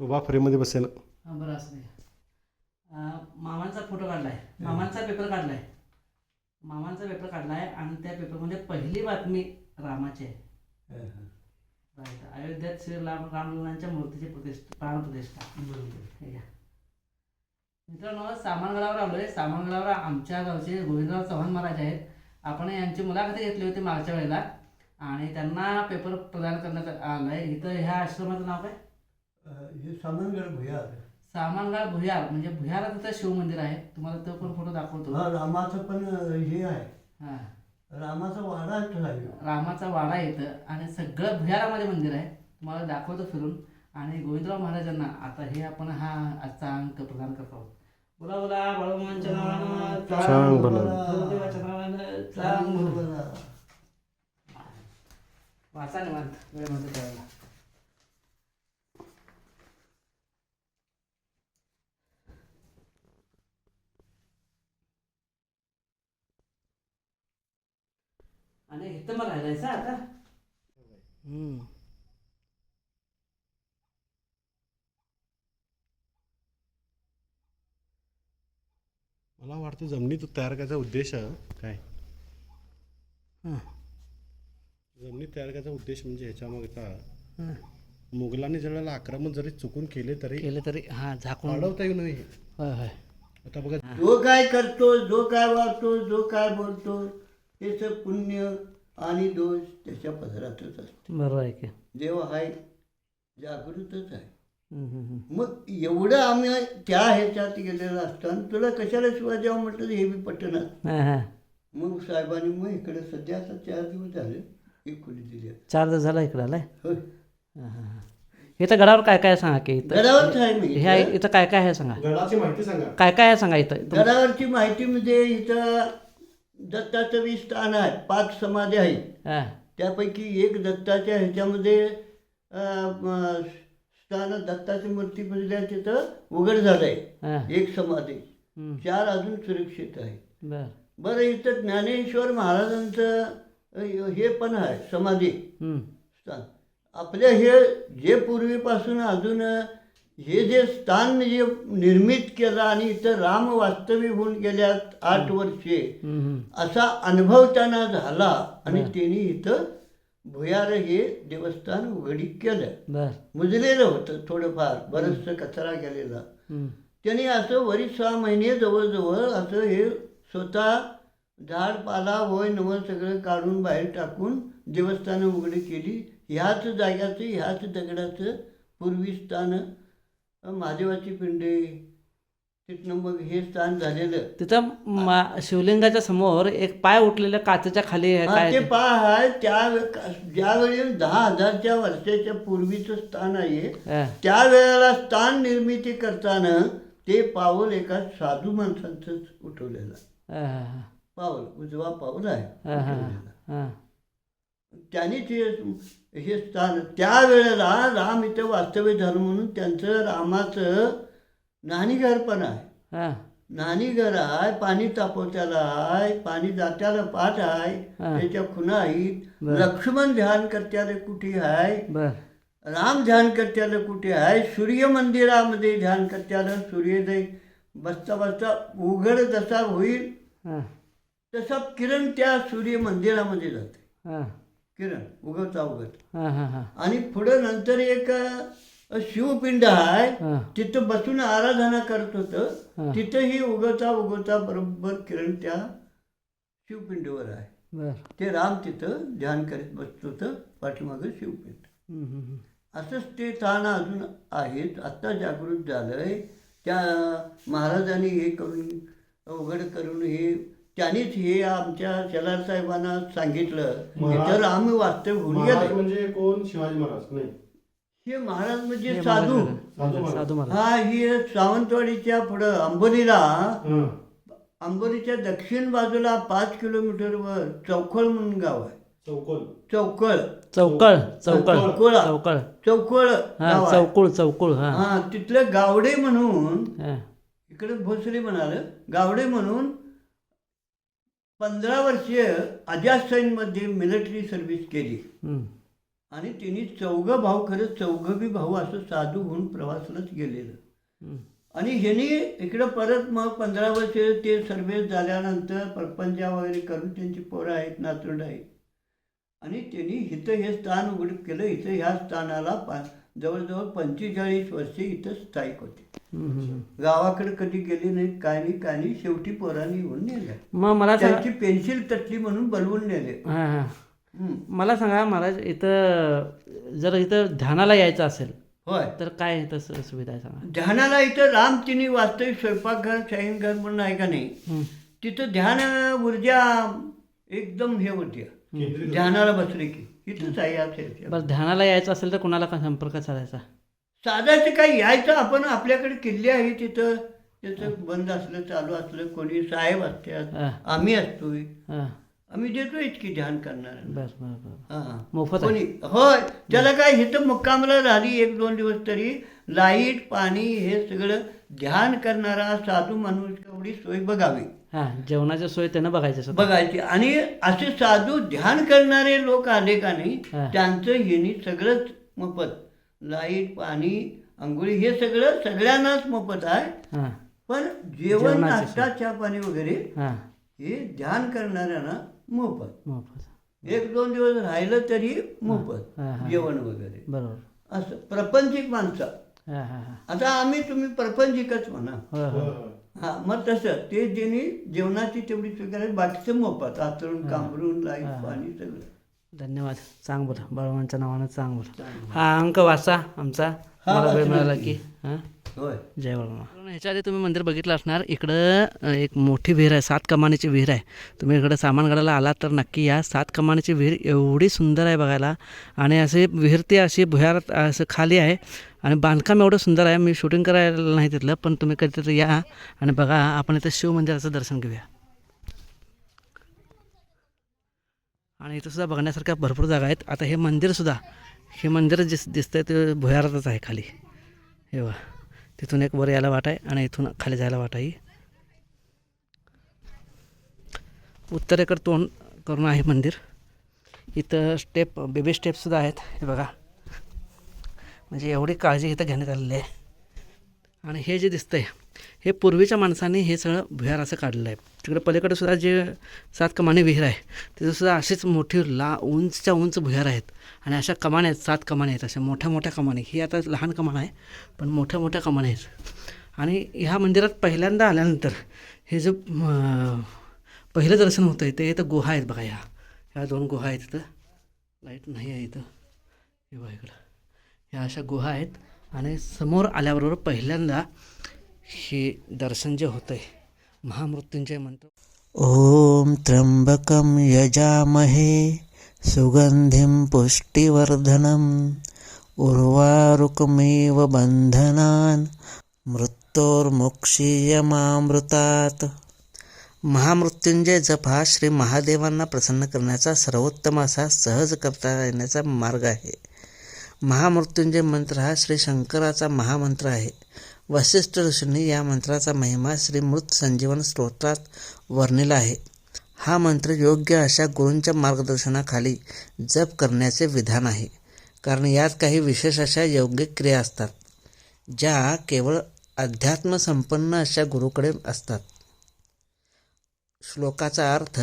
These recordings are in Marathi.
उभा फ्रेममध्ये बसेल. हा बरं असं नाही मामांचा फोटो काढलाय. मामांचा पेपर काढलाय. मामांचा पेपर काढलाय आणि त्या पेपरमध्ये पहिली बातमी रामाची आहे. Right. अयोध्येत श्री राम रामलल्लांच्या मूर्तीची प्रतिष्ठा प्राणप्रतिष्ठा हे घ्या. मित्रांनो सामानगडावर आलोय. सामानगडावर आमच्या गावचे गोविंदराव चव्हाण महाराज आहेत. आपण यांची मुलाखत घेतली होती मागच्या वेळेला आणि त्यांना पेपर प्रदान करण्यात आलाय. इथं ह्या आश्रमाचं नाव काय? हे सामानगड भुयार. सामानगाळ भुयार म्हणजे भुयारात तिथं शिव मंदिर आहे. तुम्हाला तो पण फोटो दाखवतो. हा रामाचं पण हे आहे. हा. रामाचा वाडा रामाचा वाडा येतं आणि सगळं भुयारामध्ये मंदिर आहे. तुम्हाला दाखवतो फिरून. आणि गोविंदराव महाराजांना आता हे आपण हा आजचा अंक प्रदान करत आहोत बोला बोला बाळूमामांच्या नावानं चांग बोला. गुरुदेवाच्या नावानं चांग बोला. बोला. वाचा निवांत वेळ म्हणतो त्यावेळेला आणि इथं मग राहायचं आता हम्म. मला वाटतं जमिनीत तयार करायचा उद्देश काय? हं. जमिनीत तयार करायचा उद्देश म्हणजे ह्याच्यामागचा हं. मुघलांनी ज्यावेळेला आक्रमण जरी चुकून केले तरी केलं तरी हा झाकून वाढवता येऊ नये. होय होय. आता बघा जो काय करतो जो काय वागतो जो काय बोलतो हे सब पुण्य आणि दोष त्याच्या पदरातच असते. बरोबर आहे की. देव आहे जागृतच आहे. मग एवढं आम्ही त्या ह्याच्यात गेलेलं असताना तुला कशाला शिवाजावं म्हटलं हे बी पटणार. मग साहेबांनी मग इकडे सध्या आता चार दिवस झाले एक खोली दिली. चार दिवस झाला इकडं आलाय? हा, हा, हा. इथं गडावर काय काय सांगा की इथं? हे इथं काय काय आहे सांगा? गडाची माहिती सांगा. काय काय आहे सांगा इथं? गडावरची माहिती म्हणजे इथं दत्ताचं बी स्थान आहे पाच समाधी आहेत हा, त्यापैकी एक दत्ताच्या ह्याच्यामध्ये अं, म, स्थान दत्ताची मूर्ती पूजल्या तिथं उघड झालंय. हा. एक समाधी. हम्म, चार अजून सुरक्षित आहे. बर. बरं इथं ज्ञानेश्वर महाराजांचं अ, हे पण आहे समाधी. हम्म, स्थान. आपल्या हे जे पूर्वीपासून अजून हे जे स्थान जे निर्मित केलं आणि इथं राम वास्तव्य होऊन गेल्यात आठ वर्षे हम्म, हम्म. असा अनुभव त्यांना झाला आणि त्यांनी इथं भुयार हे देवस्थान उघडीत केलं. मुजलेलं होतं थोडंफार बरंचसं कचरा गेलेला. हम्म, त्यांनी असं वरील सहा महिने जवळजवळ असं हे स्वतः झाड पाला वय नवं सगळं काढून बाहेर टाकून देवस्थानं उघडी केली. ह्याच जाग्याचं ह्याच दगडाचं पूर्वी स्थान महादेवाची पिंडे तिथनं मग हे स्थान झालेलं तिथं मा- शिवलिंगाच्या समोर एक पाय उठलेल्या काचेच्या खाली आहे हा, काय ते पहा आहे त्या ज्यावेळी दहा हजारच्या वर्षाच्या पूर्वीचं स्थान आहे हा, त्यावेळेला स्थान निर्मिती करताना ते पाऊल एका साधू माणसांचंच उठवलेलं आहे. हा, पाऊल उजवा पाऊल आहे हा, हा, उठवलेला. हा. त्यांनी ते हे स्थान त्यावेळेला राम इथं वास्तव्य झालं म्हणून त्यांचं रामाचं नाणीघर पण आहे. हा, नाणीघर आहे पाणी तापवत्याला आहे पाणी जात्याला पाठ आहे हा. त्याच्या खुणा आहेत बरं. लक्ष्मण ध्यान करत्याला कुठे आहे? बर. राम ध्यान करत्याला कुठे आहे? सूर्य मंदिरामध्ये ध्यान करत्याला सूर्योदय बसता बसता उघड जसा होईल हा, तसा किरण त्या सूर्य मंदिरामध्ये जाते. हा, किरण उगवता हा, हा, हा. आणि पुढं नंतर एक अ, शिवपिंड आहे. तिथं बसून आराधना करत. होतं. तिथंही उगवता उगवता बरोबर किरण त्या शिवपिंडीवर आहे. ते राम तिथं ध्यान करीत बसत होतं पाठीमागं शिवपिंड. असंच ते स्थान अजून आहेत. आत्ता जागृत झालंय. त्या महाराजांनी हे करून अवघड करून हे त्यांनीच हे आमच्या शलार साहेबांना सांगितलं. इतर आम्ही वास्तव होऊन म्हणजे कोण? शिवाजी महाराज नाही. हे महाराज म्हणजे हे साधू साधू. महाराज. हा ही सावंतवाडीच्या पुढं अंबोलीला हां अंबोलीच्या दक्षिण बाजूला पाच किलोमीटरवर चौकळ म्हणून गाव आहे चौकोन चौकळ चौकळ चौकळ चौकळा. चौकळ चौकळ हा. चौकुळ चौकुळ हा हा तिथलं गावडे म्हणून हा. इकडे भोसरी म्हणाल गावडे म्हणून पंधरा वर्षे अजासैनमध्ये मिलिटरी सर्व्हिस केली. आणि त्यांनी चौघं भाऊ खरं चौघं बी भाऊ असं साधू होऊन प्रवासालाच गेलेलं. आणि ह्यांनी इकडं परत मग पंधरा वर्षे ते सर्व्हिस झाल्यानंतर परपंचा वगैरे करून त्यांची पोरं आहेत नातरुंड आहेत आणि त्यांनी इथं हे स्थान उघड केलं इथं ह्या स्थानाला पा जवळजवळ पंचेचाळीस वर्षे इथं स्थायिक होते. गावाकडे कधी गेले नाहीत काय नाही काय नाही शेवटी पोरांनी येऊन नेल्या मग मला त्यांची पेन्सिल तटली म्हणून बोलवून नेले. मला सांगा महाराज इथं जर इथं ध्यानाला यायचं असेल होय. तर काय इथं सुविधा आहे सांगा? ध्यानाला इथं राम तिन्ही वास्तविक स्वयंपाकघर शयनघर म्हणून आहे का नाही. तिथं ध्यान ऊर्जा एकदम हे होती. ध्यानाला बसले की. इथंच आहे असेल बरं ध्यानाला यायचं असेल तर कुणाला का संपर्क साधायचा? साधायचं काय यायचं आपण आपल्याकडे किल्ले आहे तिथं. त्याचं बंद असलं चालू असलं कोणी साहेब असतात. आम्ही असतोय. हा. आम्ही देतोय की ध्यान करणार बरं हा. मोफत आहे. कोणी होय. त्याला काय इथं मुक्कामला राहिली एक दोन दिवस तरी लाइट पाणी हे सगळं ध्यान करणारा साधू माणूस एवढी सोय बघावी. हा जेवणाची सोय त्यानं बघायची स्वतः. बघायची. आणि असे साधू ध्यान करणारे लोक आले का नाही हा. त्यांचं येणी सगळंच मोफत. लाइट पाणी आंघोळी हे सगळं सगळ्यांनाच मोफत आहे. हा. पण जेवण जेवणाची नाश्ता चहा पाणी वगैरे हा. हे ध्यान करणाऱ्यांना मोफत. मोफत. एक दोन दिवस राहिलं तरी मोफत. हा, हा. जेवण वगैरे. बरोबर. असं प्रपंचिक माणसं. हा हा हा. आता आम्ही तुम्ही प्रपंचिकच म्हणा. हा मग तसं ते ज्यांनी जेवणाची तेवढी स्वीकार बाकीचं मोफत. आतरून कांबरून लाइट पाणी सगळं. धन्यवाद. चांग बोला. बळवांच्या नावानं चांग बोला. हा अंक वाचा आमचा. मला वेळ मिळाला. की हां. होय. जय वळमा ह्याच्या आधी तुम्ही मंदिर बघितलं असणार इकडं एक मोठी विहीर आहे सात कमानीची विहीर आहे. तुम्ही इकडं सामानगडाला आलात तर नक्की या सात कमानीची विहीर एवढी सुंदर आहे बघायला. आणि असे विहीर ती अशी भुयारात असं खाली आहे. आणि बांधकाम एवढं सुंदर आहे मी शूटिंग करायला नाही तिथलं पण तुम्ही कधीतरी या आणि बघा आपण इथं शिव मंदिराचं दर्शन घेऊया. आणि इथं सुद्धा बघण्यासारख्या भरपूर जागा आहेत. आता हे मंदिरसुद्धा हे मंदिर दिस दिसतंय ते भुयारातच आहे खाली. हे बघा. तिथून एक वर यायला वाट आहे आणि इथून खाली जायला वाट आहे उत्तरेकडे तोंड करून आहे मंदिर. इथं स्टेप बेबी स्टेपसुद्धा आहेत हे बघा. म्हणजे एवढी काळजी इथं घेण्यात आलेली आहे. आणि हे जे दिसतंय हे पूर्वीच्या माणसांनी हे सगळं भुयार असं काढलेलं आहे. तिकडे पलीकडे सुद्धा जे सात कमाने विहीर आहे तिथं सुद्धा अशीच मोठी ला उंचच्या उंच भुयार आहेत. आणि अशा कमानी आहेत सात कमाने आहेत. अशा मोठ्या मोठ्या कमाने. ही आता लहान कमान आहे पण मोठ्या मोठ्या कमाने आहेत. आणि ह्या मंदिरात पहिल्यांदा आल्यानंतर हे जे पहिलं दर्शन होतं आहे ते इथं गुहा आहेत बघा ह्या. ह्या दोन गुहा आहेत इथं. लाइट नाही आहे इथं. हे बघा इकडं. ह्या अशा गुहा आहेत. आणि समोर आल्याबरोबर पहिल्यांदा हे दर्शन जे होतं आहे महामृत्युंजय मंत्र. ओम त्र्यंबकम यजामहे सुगंधिम पुष्टिवर्धनम उर्वारुकमेव बंधनान मृत्योर्मुक्षीयमामृतात. महामृत्युंजय जप हा श्री महादेवांना प्रसन्न करण्याचा सर्वोत्तम असा सहज करता येण्याचा मार्ग आहे. महामृत्युंजय मंत्र हा श्री शंकराचा महामंत्र आहे. वशिष्ठ ऋषींनी या मंत्राचा महिमा श्री मृत संजीवन स्तोत्रात वर्णिला आहे. हा मंत्र योग्य अशा गुरूंच्या मार्गदर्शनाखाली जप करण्याचे विधान आहे. कारण यात काही विशेष अशा योग्य क्रिया असतात ज्या केवळ अध्यात्मसंपन्न अशा गुरुकडे असतात. श्लोकाचा अर्थ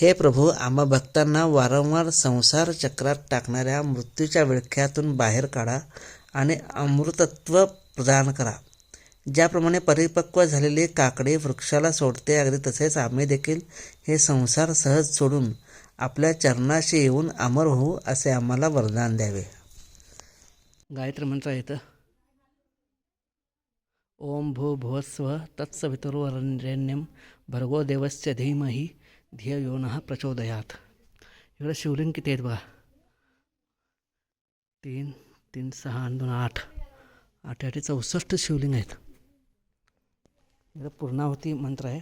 हे प्रभू आम्हा भक्तांना वारंवार संसार चक्रात टाकणाऱ्या मृत्यूच्या विळख्यातून बाहेर काढा आणि अमृतत्व प्रदान करा. ज्याप्रमाणे परिपक्व झालेले काकडे वृक्षाला सोडते अगदी तसेच आम्ही देखील हे संसार सहज सोडून आपल्या चरणाशी येऊन अमर होऊ असे आम्हाला वरदान द्यावे. गायत्री म्हणता येतं ओम भू भुवस्व तत्सवितुर्वरेण्यं भर्गो देवस्य धीमही धिय यो नः प्रचोदयात. इकडं शिवलिंग किती आहेत बघा? तीन तीन सहा दोन आठ. आठ आठ चौसष्ट शिवलिंग आहेत. पूर्णावती मंत्र आहे.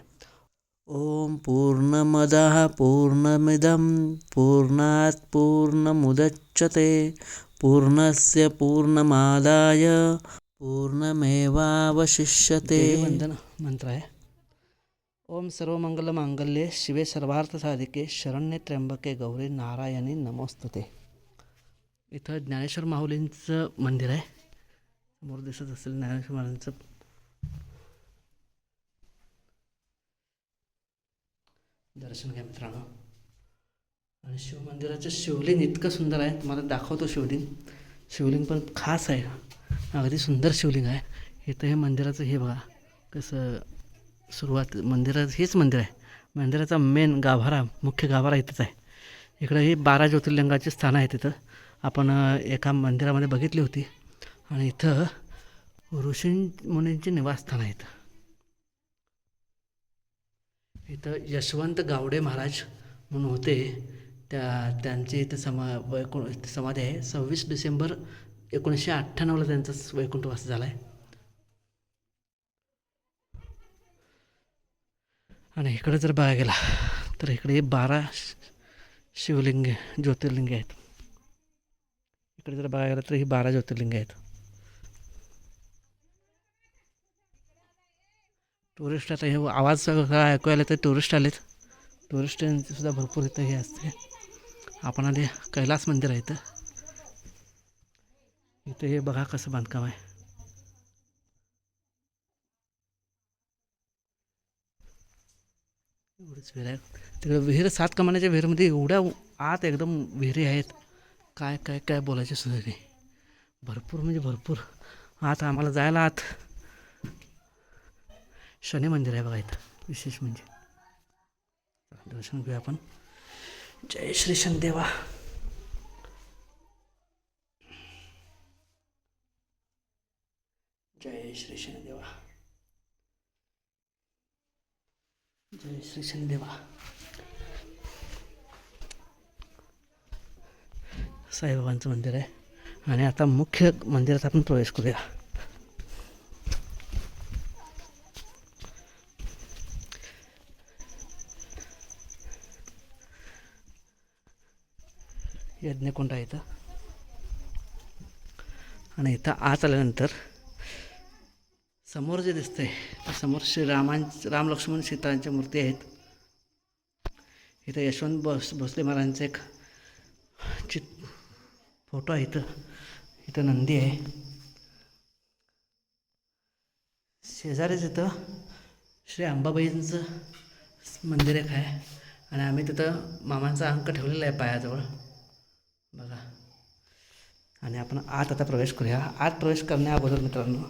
ओम पूर्णमदः पूर्णमिदं पूर्णात् पूर्णमुदच्यते पूर्णस्य पूर्णमादाय पूर्णमेवावशिष्यते. वंदन मंत्र आहे. ओम सर्वमंगलमांगल्ये शिवे सर्वार्थसाधिके शरण्ये त्र्यंबके गौरी नारायणी नमोस्तुते. इथं ज्ञानेश्वर माऊलींचं मंदिर आहे. समोर दिसत असेल ज्ञानेश्वर महाराजांचं. दर्शन घ्या मित्रांनो. आणि शिवमंदिराचं शिवलिंग इतकं सुंदर आहे. तुम्हाला दाखवतो शिवलिंग. शिवलिंग पण खास आहे. अगदी सुंदर शिवलिंग आहे. इथं हे मंदिराचं हे बघा. कसं सुरुवात मंदिराचं हेच मंदिर आहे. मंदिराचा मेन गाभारा मुख्य गाभारा इथंच आहे. इकडं ही बारा ज्योतिर्लिंगाची स्थानं आहेत तिथं आपण एका मंदिरामध्ये बघितली होती. आणि इथं ऋषी मुनींचे निवासस्थानं आहेत इथं. यशवंत गावडे महाराज म्हणून होते. त्या त्यांची इथं समा वैकुं समाधी आहे. सव्वीस डिसेंबर एकोणीसशे अठ्ठ्याण्णवला त्यांचा वैकुंठवास झाला आहे आणि इकडे जर बघायला गेला तर इकडे बारा शिवलिंग ज्योतिर्लिंग आहेत. इकडे जर बघायला गेलं तर ही बारा ज्योतिर्लिंग आहेत. टुरिस्ट आता हे आवाज सगळं ऐकू आले तर टुरिस्ट आलेत. टुरिस्टांची सुद्धा भरपूर इथं हे असते. आपण आले कैलास मंदिर आहे इथं. इथं हे बघा कसं बांधकाम आहे. एवढीच विहीर आहे. तिकडे विहीर सात कमानाच्या विहीरमध्ये एवढ्या आत एकदम विहिरी आहेत. काय काय काय बोलायचे सुद्धा नाही भरपूर म्हणजे भरपूर. आत आम्हाला जायला आत शनी मंदिर आहे बघा इथं विशेष म्हणजे. दर्शन घेऊया आपण. जय श्री शनदेवा. जय श्री शनिदेवा. जय श्री शनिदेवा. साईबाबांचं मंदिर आहे. आणि आता मुख्य मंदिरात आपण प्रवेश करूया. यज्ञकुंड आहे इथं. आणि इथं आत आल्यानंतर समोर जे दिसतंय त्या समोर श्रीरामां राम लक्ष्मण सीतांच्या मूर्ती आहेत. इथं यशवंत बस भोसले महाराजांचं एक चित फोटो आहे इथं. इथं नंदी आहे. शेजारीच इथं श्री अंबाबाईंचं मंदिर एक आहे. आणि आम्ही तिथं मामांचा अंक ठेवलेला आहे पायाजवळ. बघा. आणि आपण आत आता प्रवेश करूया. आत प्रवेश करण्या अगोदर मित्रांनो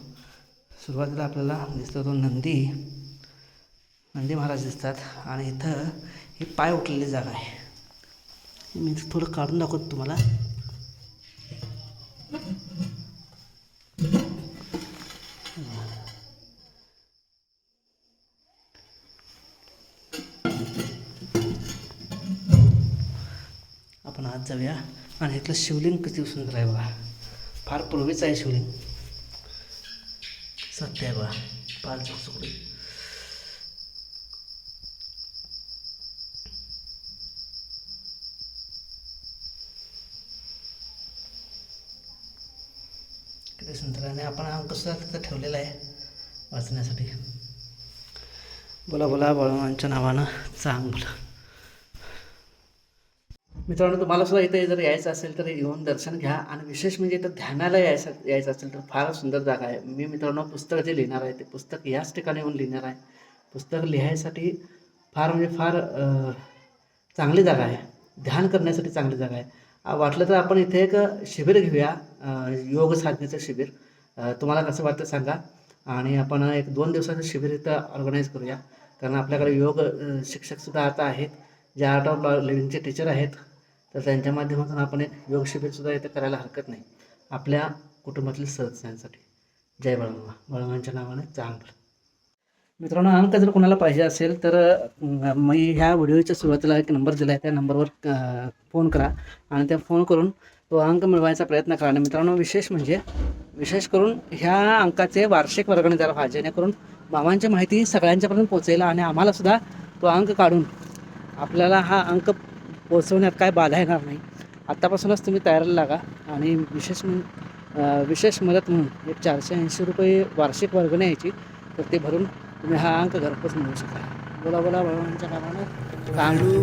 सुरुवातीला आपल्याला दिसतो तो नंदी. नंदी महाराज दिसतात. आणि इथं ही पाय उठलेली जागा आहे. मी थोडं काढून दाखवतो तुम्हाला. आपण आत जाऊया. आणि इथलं शिवलिंग किती सुंदर आहे बघा. फार पूर्वीचं आहे शिवलिंग. सत्य आहे बघा. फार चुकचुकडी किती सुंदर आहे. आणि आपण कसं तिथं ठेवलेला आहे वाचण्यासाठी. बोला बोला बळवांच्या नावानं चांग बोला मित्रांनो तुम्हाला सुद्धा इथे जर यायचं असेल तर येऊन दर्शन घ्या आणि विशेष म्हणजे इथं ध्यानाला यायचं यायचं असेल तर फार सुंदर जागा आहे. मी मित्रांनो पुस्तक जे लिहिणार आहे ते पुस्तक याच ठिकाणी येऊन लिहिणार आहे. पुस्तक लिहायसाठी फार म्हणजे फार चांगली जागा आहे. ध्यान करण्यासाठी चांगली जागा आहे. वाटलं तर आपण इथे एक शिबिर घेऊया योग साधनेचं शिबिर. तुम्हाला कसं वाटतं सांगा. आणि आपण एक दोन दिवसाचं शिबिर इथं ऑर्गनाईज करूया. कारण आपल्याकडे योग शिक्षकसुद्धा आता आहेत. जे आर्ट ऑफ लिव्हिंगचे टीचर आहेत. तर त्यांच्या माध्यमातून आपण एक योगशिबिरसुद्धा इथं करायला हरकत नाही. आपल्या कुटुंबातील सदस्यांसाठी. जय बळमामा बळमांच्या नावाने चांगलं. मित्रांनो अंक जर कोणाला पाहिजे असेल तर मी ह्या व्हिडिओच्या सुरुवातीला एक नंबर दिला आहे त्या नंबरवर फोन करा आणि त्या फोन करून तो अंक मिळवायचा प्रयत्न करा. आणि मित्रांनो विशेष म्हणजे विशेष करून ह्या अंकाचे वार्षिक वर्गणी द्यायला पाहिजे. जेणेकरून मामांची माहिती सगळ्यांच्यापर्यंत पोहोचेल आणि आम्हालासुद्धा तो अंक काढून आपल्याला हा अंक पोचवण्यात काय बाधा येणार नाही. आत्तापासूनच तुम्ही तयारीला लागा आणि विशेष म्हणून विशेष मदत म्हणून एक चारशे ऐंशी रुपये वार्षिक वर्गणी यायची तर ते भरून तुम्ही हा अंक घरपोच मिळवू शकाल बोला बोला भगवानच्या नावानं. कांडू